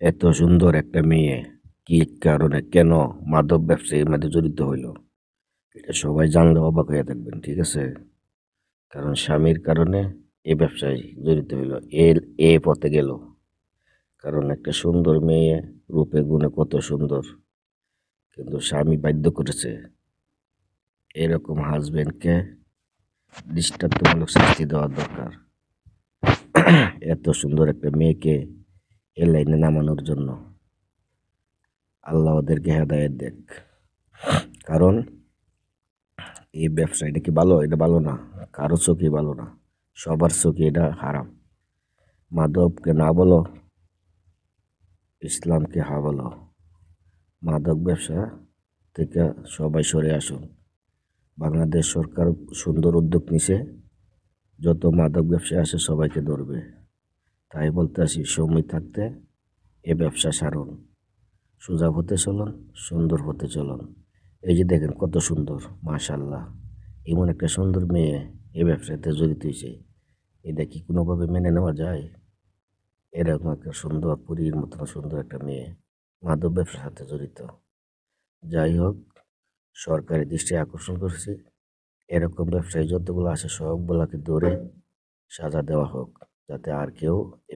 এত সুন্দর একটা মেয়ে। কি কারণে? কেন? মাদক ব্যবসায়ীর মধ্যে জড়িত হইল। এটা সবাই জানলে অবাক হয়ে থাকবেন, ঠিক আছে? কারণ স্বামীর কারণে এ ব্যবসায় জড়িত হইল, এ এ পথে গেল। কারণ একটা সুন্দর মেয়ে রূপে গুণে কত সুন্দর। কিন্তু স্বামী বাধ্য করেছে এরকম হাজবেন্ডকে দৃষ্টান্তমূলক শাস্তি দেওয়া দরকার। এত সুন্দর একটা মেয়েকে এ লাইনে নামানোর জন্য। আল্লাহ ওদেরকে হেদায়ত দেখ। কারণ এই ব্যবসা এটা কি ভালো? এটা ভালো না। কারও চোখে ভালো না। সবার চোখে এটা হারাম। মাদককে না বলো, ইসলামকে হা বলো। মাদক ব্যবসা থেকে সবাই সরে আসুন। বাংলাদেশ সরকার সুন্দর উদ্যোগ নিছে। যত মাদক ব্যবসা আসে সবাইকে ধরবে। তাই বলতে আসি, সময় থাকতে এ ব্যবসা সারুন। সোজা হতে চলুন, সুন্দর হতে চলুন। এই যে দেখেন কত সুন্দর মাশাল্লাহ এমন একটা সুন্দর মেয়ে এই ব্যবসাতে জড়িত হয়েছে। এটা কি কোনোভাবে মেনে নেওয়া যায়? এরকম একটা সুন্দর পুরীর মতন সুন্দর একটা মেয়ে মাদক ব্যবসার সাথে জড়িত। যাই হোক, সরকারি দৃষ্টি আকর্ষণ করেছি। এরকম ব্যবসায়ী যতগুলো আসে সবগুলোকে ধরে সাজা দেওয়া হোক। যাতে আর কেউ